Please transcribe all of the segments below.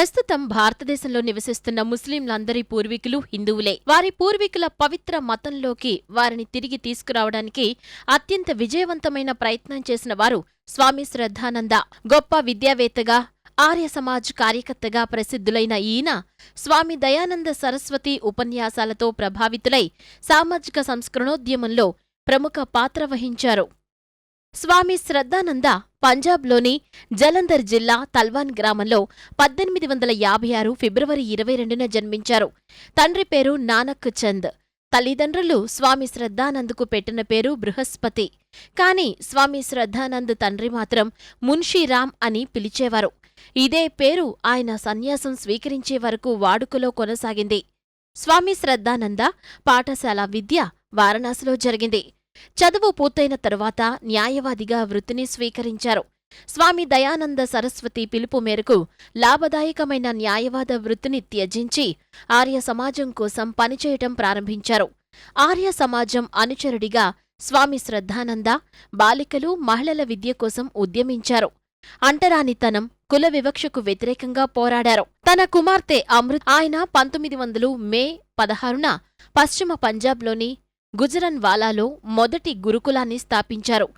ప్రస్తుతం భారతదేశంలో నివసిస్తున్న ముస్లింలందరి పూర్వీకులు హిందువులే. వారి పూర్వీకుల పవిత్ర మతంలోకి వారిని తిరిగి తీసుకురావడానికి అత్యంత విజయవంతమైన ప్రయత్నం చేసిన వారు స్వామి శ్రద్ధానంద. గొప్ప విద్యావేత్తగా ఆర్య సమాజ్ కార్యకర్తగా ప్రసిద్ధులైన ఈయన స్వామి దయానంద సరస్వతి ఉపన్యాసాలతో ప్రభావితులై సామాజిక సంస్కరణోద్యమంలో ప్రముఖ పాత్ర వహించారు. స్వామి శ్రద్ధానంద పంజాబ్లోని జలంధర్ జిల్లా తల్వాన్ గ్రామంలో పద్దెనిమిది వందల యాభై ఆరు ఫిబ్రవరి ఇరవై రెండున జన్మించారు. తండ్రి పేరు నానక్ చంద్. తల్లిదండ్రులు స్వామి శ్రద్ధానంద్కు పెట్టిన పేరు బృహస్పతి. కాని స్వామి శ్రద్ధానంద్ తండ్రి మాత్రం మున్షీరామ్ అని పిలిచేవారు. ఇదే పేరు ఆయన సన్యాసం స్వీకరించే వరకు వాడుకలో కొనసాగింది. స్వామి శ్రద్ధానంద పాఠశాల విద్య వారణాసిలో జరిగింది. చదువు పూర్తయిన తరువాత న్యాయవాదిగా వృత్తిని స్వీకరించారు. స్వామి దయానంద సరస్వతి పిలుపు మేరకు లాభదాయకమైన న్యాయవాద వృత్తిని త్యజించి ఆర్య సమాజం కోసం పనిచేయటం ప్రారంభించారు. ఆర్య సమాజం అనుచరుడిగా స్వామి శ్రద్ధానంద బాలికలు మహిళల విద్య కోసం ఉద్యమించారు. అంటరానితనం కుల వివక్షకు వ్యతిరేకంగా పోరాడారు. తన కుమార్తె అమృత్ ఆయన పంతొమ్మిది వందలు మే పదహారున పశ్చిమ పంజాబ్లోని గుజరన్ వాలాలో మొదటి గురుకులాన్ని స్థాపించారు.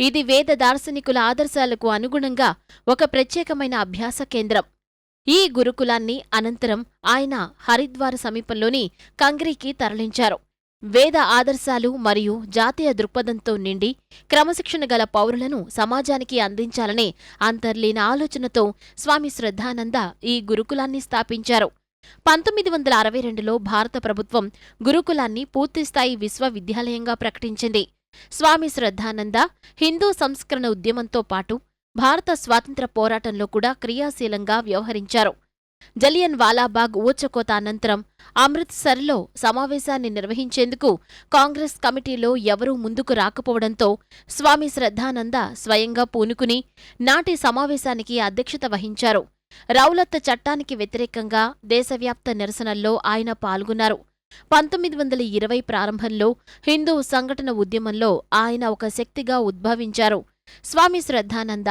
ఇది వేద దార్శనికుల ఆదర్శాలకు అనుగుణంగా ఒక ప్రత్యేకమైన అభ్యాస కేంద్రం. ఈ గురుకులాన్ని అనంతరం ఆయన హరిద్వార్ సమీపంలోని కంగ్రీకి తరలించారు. వేద ఆదర్శాలు మరియు జాతీయ దృక్పథంతో నిండి క్రమశిక్షణ గల పౌరులను సమాజానికి అందించాలనే అంతర్లీన ఆలోచనతో స్వామి శ్రద్ధానంద ఈ గురుకులాన్ని స్థాపించారు. పంతొమ్మిది వందల అరవై రెండులో భారత ప్రభుత్వం గురుకులాన్ని పూర్తిస్థాయి విశ్వవిద్యాలయంగా ప్రకటించింది. స్వామి శ్రద్ధానంద హిందూ సంస్కరణ ఉద్యమంతో పాటు భారత స్వాతంత్ర పోరాటంలో కూడా క్రియాశీలంగా వ్యవహరించారు. జలియన్ వాలాబాగ్ ఊచకోత అనంతరం అమృత్సర్లో సమావేశాన్ని నిర్వహించేందుకు కాంగ్రెస్ కమిటీలో ఎవరూ ముందుకు రాకపోవడంతో స్వామి శ్రద్ధానంద స్వయంగా పూనుకుని నాటి సమావేశానికి అధ్యక్షత వహించారు. రౌలత్ చట్టానికి వ్యతిరేకంగా దేశవ్యాప్త నిరసనల్లో ఆయన పాల్గొన్నారు. పంతొమ్మిది వందల ఇరవై ప్రారంభంలో హిందూ సంఘటన ఉద్యమంలో ఆయన ఒక శక్తిగా ఉద్భవించారు. స్వామి శ్రద్ధానంద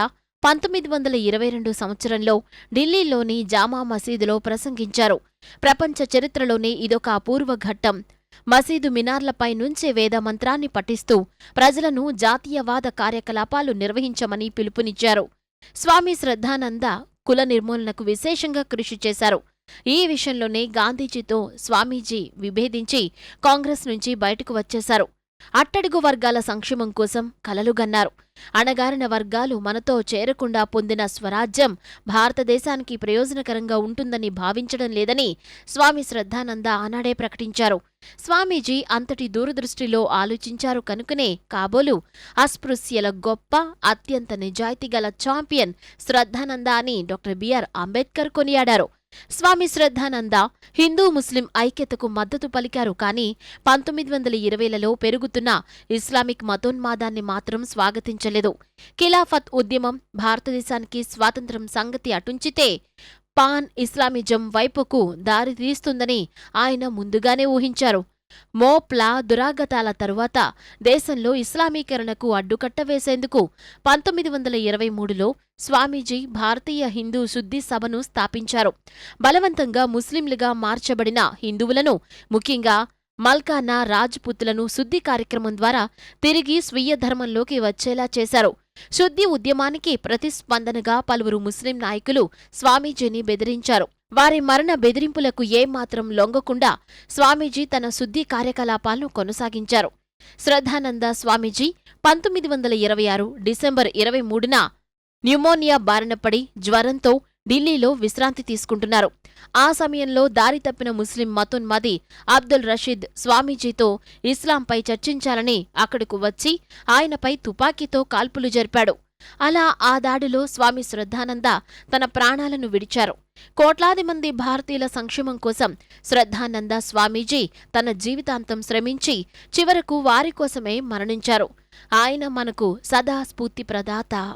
పంతొమ్మిది వందల ఇరవై రెండు సంవత్సరంలో ఢిల్లీలోని జామా మసీదులో ప్రసంగించారు. ప్రపంచ చరిత్రలోనే ఇదొక అపూర్వ ఘట్టం. మసీదు మినార్లపై నుంచే వేద మంత్రాన్ని పఠిస్తూ ప్రజలను జాతీయవాద కార్యకలాపాలు నిర్వహించమని పిలుపునిచ్చారు. స్వామి శ్రద్ధానంద కుల నిర్మూలనకు విశేషంగా కృషి చేశారు. ఈ విషయంలోనే గాంధీజీతో స్వామీజీ విభేదించి కాంగ్రెస్ నుంచి బయటకు వచ్చేశారు. అట్టడుగు వర్గాల సంక్షేమం కోసం కలలుగన్నారు అణగారిన వర్గాలు మనతో చేరకుండా పొందిన స్వరాజ్యం భారతదేశానికి ప్రయోజనకరంగా ఉంటుందని భావించడం లేదని స్వామి శ్రద్ధానంద ఆనాడే ప్రకటించారు. స్వామీజీ అంతటి దూరదృష్టిలో ఆలోచించారు కనుకనే కాబోలు అస్పృశ్యల గొప్ప అత్యంత నిజాయితీగల ఛాంపియన్ శ్రద్ధానంద అని డాక్టర్ బిఆర్ అంబేద్కర్ కొనియాడారు. స్వామి శ్రద్ధానంద హిందూ ముస్లిం ఐక్యతకు మద్దతు పలికారు కానీ పంతొమ్మిది వందల ఇరవైలలో పెరుగుతున్న ఇస్లామిక్ మతోన్మాదాన్ని మాత్రం స్వాగతించలేదు. ఖిలాఫత్ ఉద్యమం భారతదేశానికి స్వాతంత్ర్యం సంగతి అటుంచితే పాన్ ఇస్లామిజం వైపుకు దారితీస్తుందని ఆయన ముందుగానే ఊహించారు. మోప్లా దురాగతాల తరువాత దేశంలో ఇస్లామీకరణకు అడ్డుకట్ట వేసేందుకు పంతొమ్మిది వందల ఇరవై మూడులో స్వామీజీ భారతీయ హిందూ శుద్ధి సభను స్థాపించారు. బలవంతంగా ముస్లింలుగా మార్చబడిన హిందువులను ముఖ్యంగా మల్కానా రాజ్పుత్లను శుద్ధి కార్యక్రమం ద్వారా తిరిగి స్వీయ ధర్మంలోకి వచ్చేలా చేశారు. శుద్ధి ఉద్యమానికి ప్రతిస్పందనగా పలువురు ముస్లిం నాయకులు స్వామీజీని బెదిరించారు. వారి మరణ బెదిరింపులకు ఏమాత్రం లొంగకుండా స్వామీజీ తన శుద్ధి కార్యకలాపాలను కొనసాగించారు. శ్రద్ధానంద స్వామీజీ పంతొమ్మిది వందల ఇరవై ఆరు డిసెంబర్ ఇరవై మూడున న్యూమోనియా బారినపడి జ్వరంతో ఢిల్లీలో విశ్రాంతి తీసుకుంటున్నారు. ఆ సమయంలో దారి తప్పిన ముస్లిం మతున్మది అబ్దుల్ రషీద్ స్వామీజీతో ఇస్లాంపై చర్చించాలని అక్కడకు వచ్చి ఆయనపై తుపాకీతో కాల్పులు జరిపాడు. అలా ఆ దాడిలో స్వామి శ్రద్ధానంద తన ప్రాణాలను విడిచారు. కోట్లాది మంది భారతీయుల సంక్షేమం కోసం శ్రద్ధానంద స్వామీజీ తన జీవితాంతం శ్రమించి చివరకు వారి కోసమే మరణించారు. ఆయన మనకు సదా స్ఫూర్తి ప్రదాత